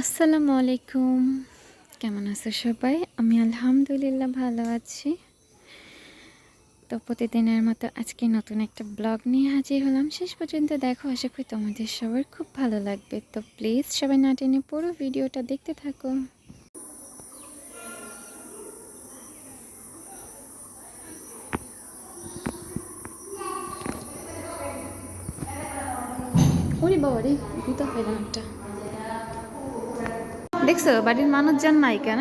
আসসালামু আলাইকুম। কেমন আছো সবাই? আমি আলহামদুলিল্লাহ ভালো আছি। তো প্রতিদিনের মতো আজকে নতুন একটা ব্লগ নিয়ে হাজির হলাম। শেষ পর্যন্ত দেখো, আশা করি তোমাদের সবার খুব ভালো লাগবে। তো প্লিজ সবাই না টেনে পুরো ভিডিওটা দেখতে থাকো। ওরে বাবা রে ভূতা পেলাম একটা দেখছ? বাড়ির মানুষজন নাই কেন?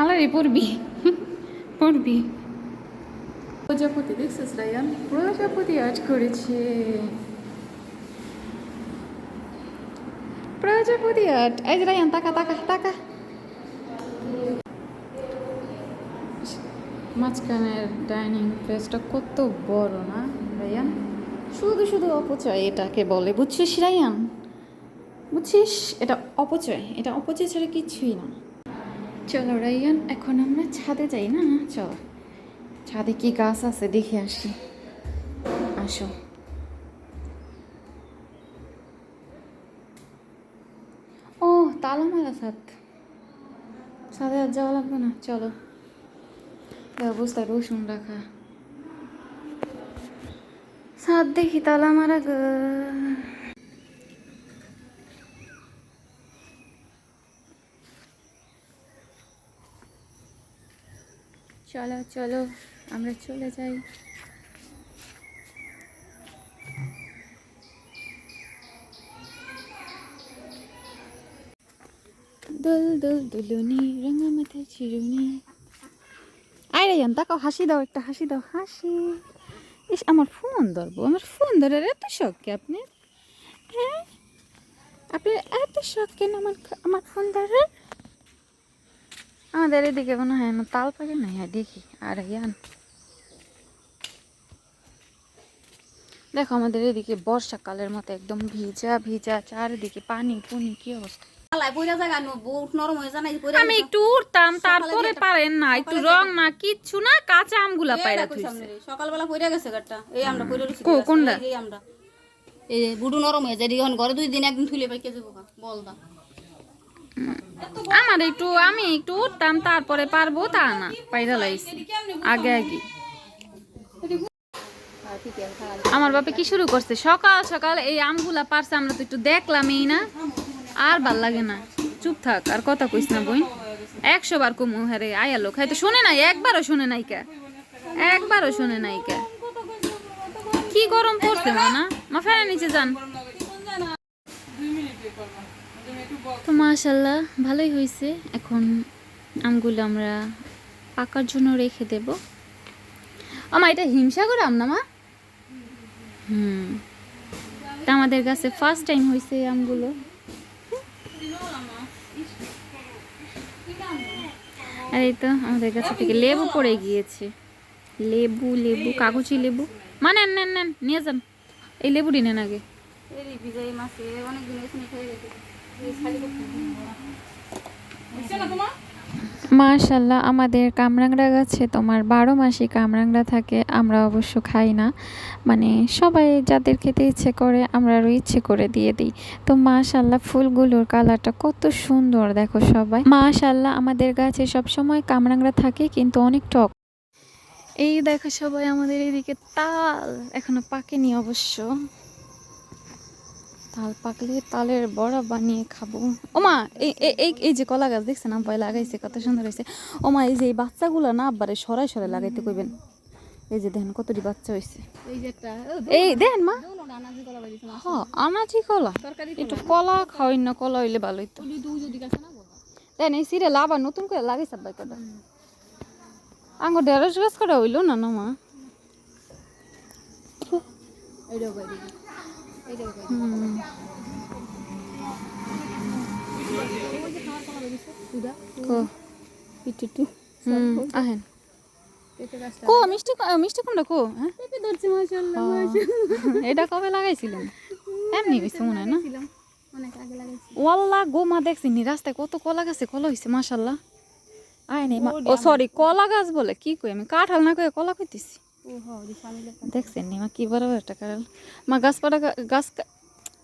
আলারে পড়বি। পড়বি। প্রজাপতি দেখছিস রায়ান? প্রজাপতি আজ করেছে। প্রজাপতি আট। এই যে রায়ান, তাকা তাকা তাকা। মাঝখানের ডাইনিং প্লেসটা কত বড় না, রায়ান? শুধু শুধু অপচয় এটাকে বলে। বুঝছিস রায়ান? বুঝছিস? এটা অপচয়। এটা অপচয় ছাড়া কিছুই না। চলো রায়ান, এখন আমরা ছাদে যাই না? চলো। ছাদে কি গাছ আছে? দেখে আসি। আসো ও তালা মারা ছাদ ছাদে আর যাওয়া লাগবে না, চলো। অবস্থা রসুন রাখা। ছাদ দেখি তালা মারা গো। চলো চলো, আমরা চলে যাই। দুল দুল দুলুনি রাঙা মাথায় চিরুনি। আয় রে তাকাও, হাসি দাও একটা, হাসি দাও, হাসি। ইস, আমার ফোন ধরবো, আমার ফোন ধরার এত শখ কি আপনি? হ্যাঁ? আপনার এত শখ কেন আমার আমার ফোন ধরার? আমাদের এদিকে মনে হয় না, তাল পাকে নাই আর দেখি। আর ইয়ান। দেখো, আমাদের এদিকে বর্ষাকালের মতো একদম ভিজা ভিজা, চারিদিকে পানি, পুনি, কি অবস্থা? জায়গা বুট নরম হয়ে জানাই আমি একটু উঠতাম তারপরে পারেন না একটু রং না কিচ্ছু না কাঁচা আমগুলা পাইরা থুইছে। সকালবেলা গেছে গাটটা এই আমরা রইছি কোনটা? এই আমরা। এই বুডু নরম হয়ে যায় এখন ঘরে দুই দিন একদিন থুলে পাই কেজে আমার একটু আমি একটু উঠতাম তারপরে পারব তা না পাইরা লাইছি। আগে আগে। আমার বাপে কি শুরু করছে? সকাল সকাল এই আমগুলা পারছে আমরা তো একটু দেখলামই না। আর ভালো লাগে না। চুপ থাক, আর কথা কইস না বই একশো বার কমু হারে, আয়া লোক। হয়তো শোনে নাই, একবারও শোনে নাই কে? একবারও শোনে নাই কে? কি গরম পড়ছে না মা ফেরা নিচে যান। তো মাশাল্লাহ, ভালোই হয়েছে এখন আমগুলো আমরা পাকার জন্য রেখে দেব। আমা, এটা হিমসাগর আম না, মা? হুম। তা আমাদের কাছে ফার্স্ট টাইম হয়েছে আমগুলো। আর এই তো আমাদের কাছে থেকে লেবু পড়ে গিয়েছে। লেবু লেবু কাগজি লেবু। মা নেন নেন নেন নিয়ে যান। এই লেবুটি নেন আগে। এই অনেক দিন খেয়ে গেছে মাশাল্লাহ, আমাদের কামরাংরা গাছে তোমার বারো মাসে কামরাংরা থাকে, আমরা অবশ্য খাই না। মানে সবাই যাদের খেতে ইচ্ছে করে, আমরা আরও ইচ্ছে করে দিয়ে দিই। তো মাশাল্লাহ, ফুলগুলোর কালারটা কত সুন্দর দেখো সবাই। মাশাল্লাহ, আমাদের গাছে সব সময় কামরাংরা থাকে, কিন্তু অনেক টক। এই দেখো সবাই, আমাদের এইদিকে তাল এখনও পাকেনি অবশ্য। তাল পাকলে তালের বড়া বানিয়ে খাব। ওমা এই এই- এই যে কলা গাছ দেখছেন আব্বাই লাগাইছে কত সুন্দর হয়েছে। ওমা এই যে এই বাচ্চাগুলো না আব্বারে সরাই সরাই লাগাইতে কইবেন। এই যে দেখেন কতটি বাচ্চা হয়েছে এই দেখেন মা। দোনো আনাজি কলা একটু কলা খাওয়াই না কলা হইলে ভালো হইতো। তুই দুই যদি কাছে না বলবা দেন এই সিরে আবার নতুন করে লাগাইছে আব্বাই কটা আঙ্গুর ঢেঁড়স গাছ কটা হইল না না মা? আহেন। পেঁপে কো মিষ্টি মিষ্টি কোনটা কো হ্যাঁ? এটা কবে লাগাইছিলেন? এমনি হয়েছে মনে হয় না? ওয়াল্লা গো মা দেখছি নি রাস্তায় কত কলা গাছে কলা হয়েছে মাশাল্লাহ আয় নেই ও সরি কলা গাছ বলে কি কই আমি? কাঁঠাল না কয়ে কলা কইতেছি। দেখছেন নি? মা কি বরাবর একটা কাঁঠাল মা গাছ পাড়া গাছ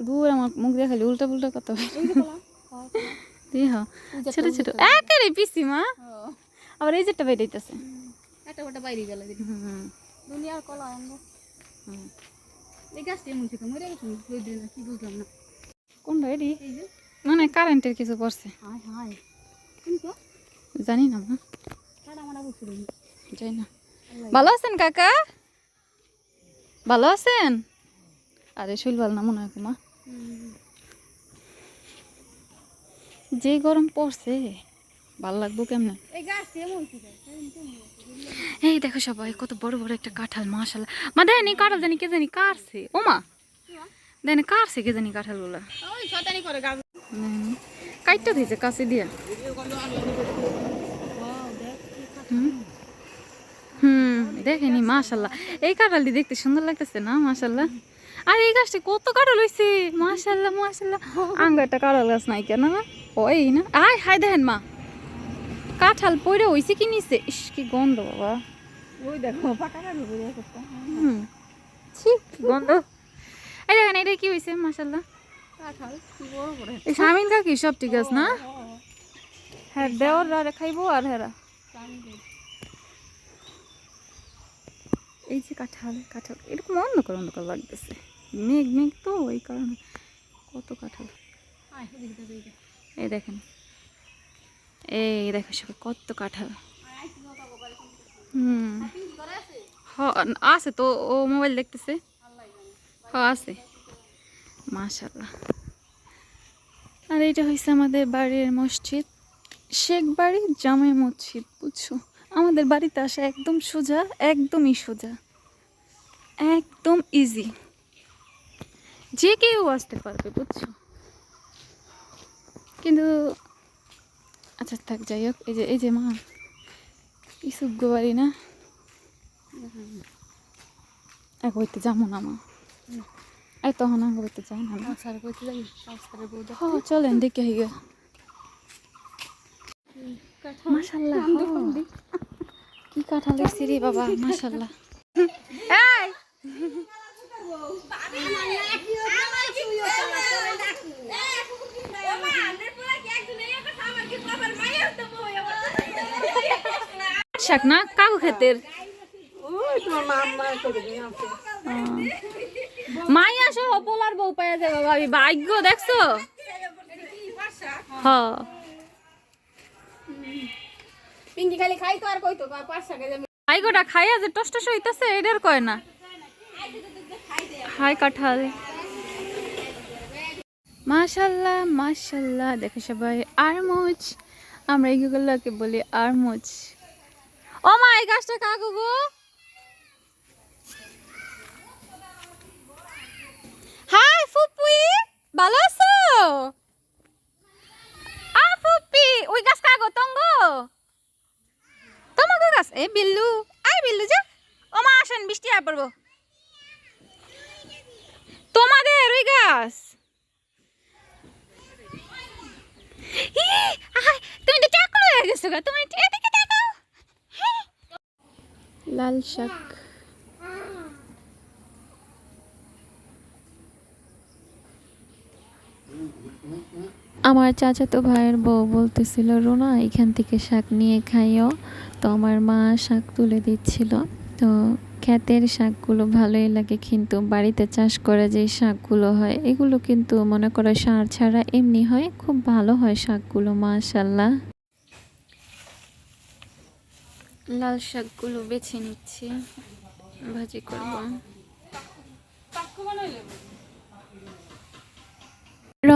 দূর আমার মুখ দিয়ে খালি উল্টা পুল্টা কথা হ্যাঁ, ছোট ছোট। একেবারে পিসি মা। আবার এই যেটা বেরিয়েছে। একটা ওটা বাইরে গেল দুনিয়ার কলা আনব। এই গাছটি এমন থেকে মরে গেছে না কি বুঝলাম না। এই যে। মানে কারেন্টের কিছু পড়ছে। হায় হায়। জানি না মা। যাই না। ভালো আছেন কাকা? ভালো আছেন? আরে শৈল ভালো না মনে হয় যে গরম পড়ছে ভালো লাগবো কেমনে? এই দেখো সবাই কত বড় বড় একটা কাঁঠাল মাশাল্লাহ। মা এই কাঁঠাল জানি কে জানি কাটছে। ও মা দেন কাটছে কে জানি কাঁঠালগুলা কাইটটা দিয়েছে কাছে দিয়া হুম হুম দেখেনি মাশাল্লাহ এই কাঁঠালটি দেখতে সুন্দর লাগতেছে না মাশাল্লাহ আর এই গাছটি কত কাঁঠাল হয়েছে মাশাল্লাহ মাশাল্লাহ আঙ্গ একটা কাঁঠাল গাছ নাই কেন না? ওই না। আয় হাই দেখেন মা। কাঁঠাল পড়ে হয়েছে কি নিছে ইস কি গন্ধ বাবা। ওই দেখো পাকা হুম। গন্ধ। এই দেখেন এটা কি হয়েছে মাশাল্লাহ শামিন কাকি সব ঠিক আছে না? হ্যাঁ দেওয়ার আর খাইবো আর হেরা। এই যে কাঁঠাল কাঁঠাল এরকম অন্ধকার অন্ধকার লাগতেছে। মেঘ মেঘ তো ওই কারণে কত কাঁঠাল। এই দেখেন। এই দেখো সবাই কত কাঁঠাল। হুম। হ আছে তো ও মোবাইল দেখতেছে। হ আছে। মাশাল্লাহ আর এটা হয়েছে আমাদের বাড়ির মসজিদ শেখ বাড়ি জামাই মসজিদ বুঝছ? আমাদের বাড়িতে আসা একদম সোজা একদমই সোজা। একদম ইজি যে কেউ আসতে পারবে বুঝছ? কিন্তু আচ্ছা থাক যাই হোক এই যে এই যে মা ইসুক বাড়ি না? এক হইতে যাব না মা। তখন আগে হইতে যাই না চলেন দেখে হিগে মাশাল্লাহ। কি কাঁঠাল দেখছি রে বাবা মাশাল্লাহ এই! শাক না? কাকু ক্ষেতের? মাইয়া সহ পোলার বউ পাইয়া যাবে ভাবি ভাগ্য দেখছ? হ। পিঙ্কি খালি খাই তো আর খাইয়া যে টস টস হইতাছে এটার কয় না? হাই কাঁঠাল। মাশাল্লাহ মাশাল্লাহ, দেখো সবাই আরমুজ আমরা এইগুলোকে বলি আর আরমুজ ও মা এই গাছটা কাকু গো। হাই ফুপি, ভালো আছো? এ বিল্লু আই বিল্লু যা। আসেন, বৃষ্টি পড়ব। তোমাদের ওই গাছ। তুমি তো চাকর হয়ে গেছো গা, তুমি এদিকে। লাল শাক। আমার চাচাতো ভাইয়ের বউ বলতেছিল, রোনা, এখান থেকে শাক নিয়ে খাইও। তো আমার মা শাক তুলে দিচ্ছিল। তো ক্ষেতের শাকগুলো ভালোই লাগে কিন্তু বাড়িতে চাষ করে যে শাকগুলো হয়, এগুলো কিন্তু মনে করো সার ছাড়া এমনি হয়, খুব ভালো হয় শাকগুলো মাশাল্লাহ লাল শাকগুলো বেছে নিচ্ছি, ভাজি করব।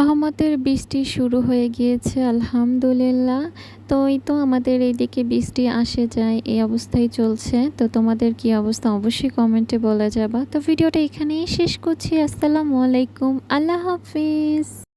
রহমতের বৃষ্টি শুরু হয়ে গিয়েছে, আলহামদুলিল্লাহ। তো এই তো আমাদের এইদিকে বৃষ্টি আসে যায়, এই অবস্থায় চলছে। তো তোমাদের কি অবস্থা অবশ্যই কমেন্টে বলা যাবা। তো ভিডিওটা এখানেই শেষ করছি। আসসালামু আলাইকুম। আল্লাহ হাফিজ।